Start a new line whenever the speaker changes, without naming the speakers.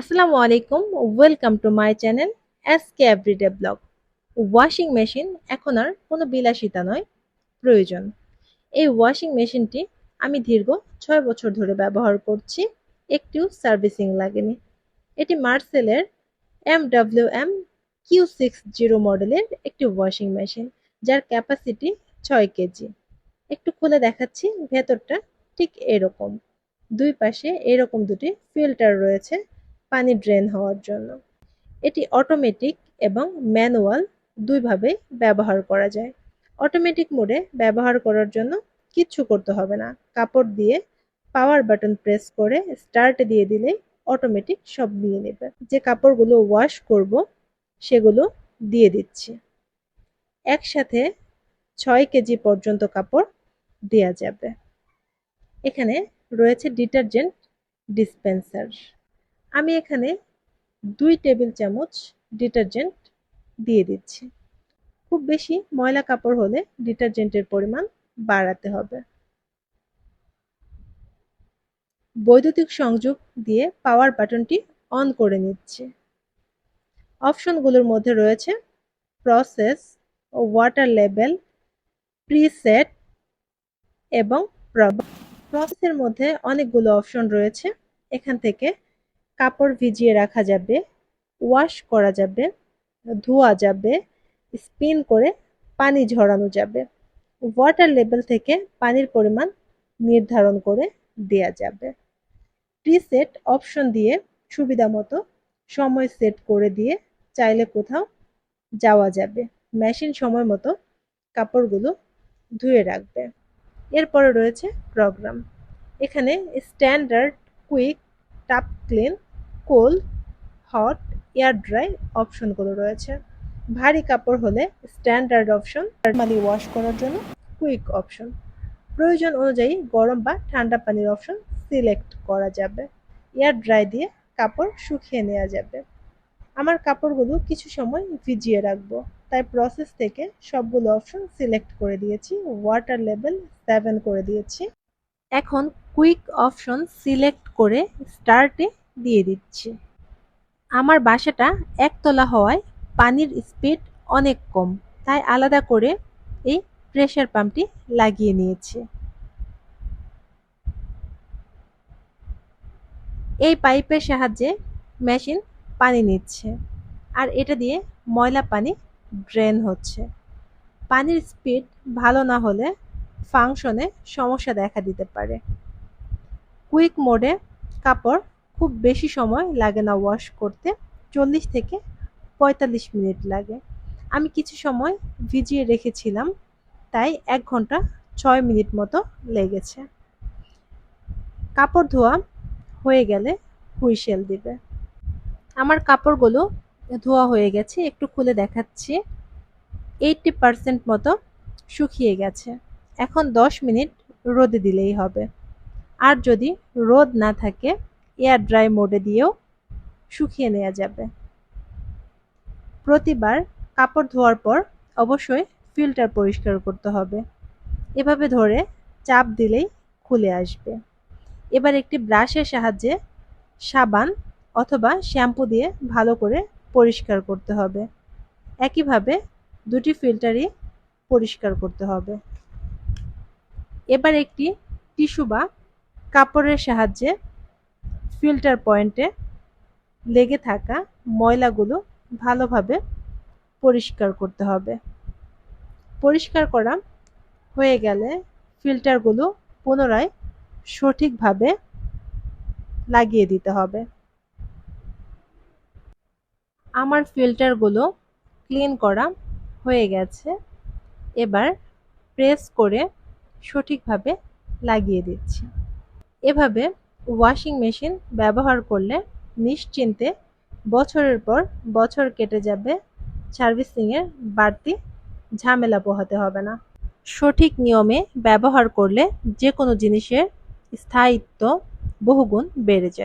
আসসালামু আলাইকুম welcome to my channel S K everyday blog washing machine এখন আর কোনো বিলাসিতা নয়, প্রয়োজন। এই ওয়াশিং মেশিনটি আমি দীর্ঘ ছয় বছর ধরে ব্যবহার করছি, একটিও সার্ভিসিং লাগেনি। এটি মার্সেলের M W M Q six zero মডেলের একটি ওয়াশিং মেশিন যার ক্যাপাসিটি ছয় কেজি। একটু খুলে দেখাচ্ছি, ভেতরটা ঠিক এরকম। দুই পাশে এরকম দুটি ফিল্টার রয়েছে পানি ড্রেন হওয়ার জন্য। এটি অটোমেটিক এবং ম্যানুয়াল দুইভাবে ব্যবহার করা যায়। অটোমেটিক মোডে ব্যবহার করার জন্য কিচ্ছু করতে হবে না। কাপড় দিয়ে পাওয়ার বাটন প্রেস করে স্টার্ট দিয়ে দিলে অটোমেটিক সব নিয়ে নেবে। যে কাপড়গুলো ওয়াশ করব, সেগুলো দিয়ে দিচ্ছি। একসাথে ছয় কেজি পর্যন্ত কাপড় দেওয়া যাবে। এখানে রয়েছে ডিটারজেন্ট ডিসপেন্সার। আমি এখানে দুই টেবিল চামচ ডিটারজেন্ট দিয়ে দিচ্ছি। খুব বেশি ময়লা কাপড় হলে ডিটারজেন্টের পরিমাণ বাড়াতে হবে। বৈদ্যুতিক সংযোগ দিয়ে পাওয়ার বাটনটি অন করে নিচ্ছে। অপশনগুলোর মধ্যে রয়েছে প্রসেস ও ওয়াটার লেভেল প্রিসেট এবং প্রসেসের মধ্যে অনেকগুলো অপশন রয়েছে। এখান থেকে কাপড় ভিজিয়ে রাখা যাবে ওয়াশ করা যাবে, ধোয়া যাবে স্পিন করে পানি ঝরানো যাবে। ওয়াটার লেভেল থেকে পানির পরিমাণ নির্ধারণ করে দেয়া যাবে। প্রিসেট অপশন দিয়ে সুবিধা মতো সময় সেট করে দিয়ে চাইলে কোথাও যাওয়া যাবে। মেশিন সময় মতো কাপড়গুলো ধুয়ে রাখবে। এরপরে রয়েছে প্রোগ্রাম এখানে standard quick tub clean cold, hot, air dry অপশনগুলো রয়েছে। ভারী কাপড় হলে স্ট্যান্ডার্ড অপশন নর্মালি ওয়াশ করার জন্য কুইক অপশন। প্রয়োজন অনুযায়ী গরম বা ঠান্ডা পানির অপশন সিলেক্ট করা যাবে। এয়ার ড্রাই দিয়ে কাপড় শুকিয়ে নেওয়া যাবে। আমার কাপড়গুলো কিছু সময় ভিজিয়ে রাখব। তাই প্রসেস থেকে সবগুলো অপশন সিলেক্ট করে দিয়েছি। ওয়াটার লেভেল সেভেন করে দিয়েছি। এখন কুইক অপশন সিলেক্ট করে স্টার্টে দিয়ে দিচ্ছি। আমার বাসাটা একতলা হওয়ায় পানির স্পিড অনেক কম, তাই আলাদা করে এই প্রেশার পাম্পটি লাগিয়ে নিয়েছি। এই পাইপের সাহায্যে মেশিন পানি নিচ্ছে আর এটা দিয়ে ময়লা পানি ড্রেন হচ্ছে। পানির স্পিড ভালো না হলে ফাংশনে সমস্যা দেখা দিতে পারে। কুইক মোডে কাপড় খুব বেশি সময় লাগে না ওয়াশ করতে। চল্লিশ থেকে পঁয়তাল্লিশ মিনিট লাগে। আমি কিছু সময় ভিজিয়ে রেখেছিলাম, তাই এক ঘণ্টা ছয় মিনিট মতো লেগেছে। কাপড় ধোয়া হয়ে গেলে হুইসেল দিবে। আমার কাপড়গুলো ধোয়া হয়ে গেছে, একটু খুলে দেখাচ্ছি। এইটটি পারসেন্ট মতো শুকিয়ে গেছে। এখন দশ মিনিট রোদে দিলেই হবে। আর যদি রোদ না থাকে এয়ার ড্রাই মোডে দিয়েও শুকিয়ে নেওয়া যাবে। প্রতিবার কাপড় ধোয়ার পর অবশ্যই ফিল্টার পরিষ্কার করতে হবে। এভাবে ধরে চাপ দিলেই খুলে আসবে। এবার একটি ব্রাশের সাহায্যে সাবান অথবা শ্যাম্পু দিয়ে ভালো করে পরিষ্কার করতে হবে। একইভাবে দুটি ফিল্টারই পরিষ্কার করতে হবে। এবার একটি টিস্যু বা কাপড়ের সাহায্যে ফিল্টার পয়েন্টে লেগে থাকা ময়লাগুলো ভালোভাবে পরিষ্কার করতে হবে। পরিষ্কার করা হয়ে গেলে ফিল্টারগুলো পুনরায় সঠিকভাবে লাগিয়ে দিতে হবে। আমার ফিল্টারগুলো ক্লিন করা হয়ে গেছে। এবার প্রেস করে সঠিকভাবে লাগিয়ে দিচ্ছি। এভাবে ওয়াশিং মেশিন ব্যবহার করলে নিশ্চিন্তে বছরের পর বছর কেটে যাবে, সার্ভিসিংয়ের বাড়তি ঝামেলা পোহাতে হবে না। সঠিক নিয়মে ব্যবহার করলে যে কোনো জিনিসের স্থায়িত্ব বহুগুণ বেড়ে যায়।